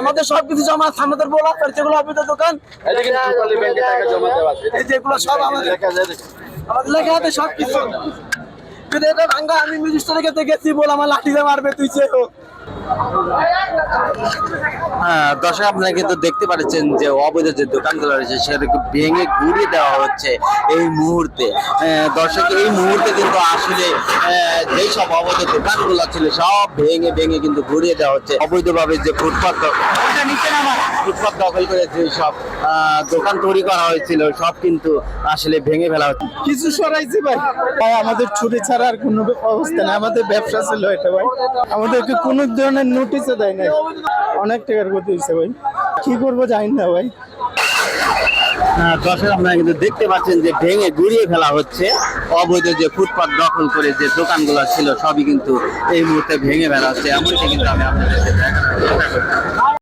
আমাদের সবকিছু জমা আমাদের বলা যেগুলো অবৈধ দোকান। যেগুলো সব আমাদের আমাদের লেখা আছে সবকিছু। কিন্তু এটা ভাঙ্গা আমি মিনিস্টারকে দেখেছি বলে আমার লাঠিতে মারবে তুই চেয়ে হ্যাঁ, দর্শক আপনারা কিন্তু দেখতে যে অবৈধ যে দোকানগুলো রয়েছে সেটাকে ভেঙে ঘুরিয়ে দেওয়া হচ্ছে এই মুহূর্তে। দর্শক এই মুহূর্তে কিন্তু আসলে যেই সব অবৈধ দোকানগুলো ছিল সব ভেঙে ভেঙে কিন্তু ঘুরিয়ে দেওয়া হচ্ছে। অবৈধভাবে যে ফুটপাত ফুটপাত দখল করে সব দোকান তৈরি করা হয়েছিল সব কিন্তু আসলে ভেঙে ফেলা হচ্ছে। কিছু সরাইছি ভাই। ভাই আমাদের ছুটি ছাড়া আর কোনো অবস্থা নেই। আমাদের ব্যবসা ছিল এটা ভাই। আমাদেরকে কোনো ধরনের নোটিশও দেয় না অনেক টাকার ক্ষতি হয়েছে ভাই। কি করব জানি না ভাই। দর্শক, আপনারা কিন্তু দেখতে পাচ্ছেন যে ভেঙে গুড়িয়ে ফেলা হচ্ছে। অবৈধ যে ফুটপাত দখল করে যে দোকানগুলো ছিল, সবই কিন্তু এই মুহূর্তে ভেঙে ফেলা হচ্ছে। এমনটি কিন্তু আমি আপনাদেরকে দেখানোর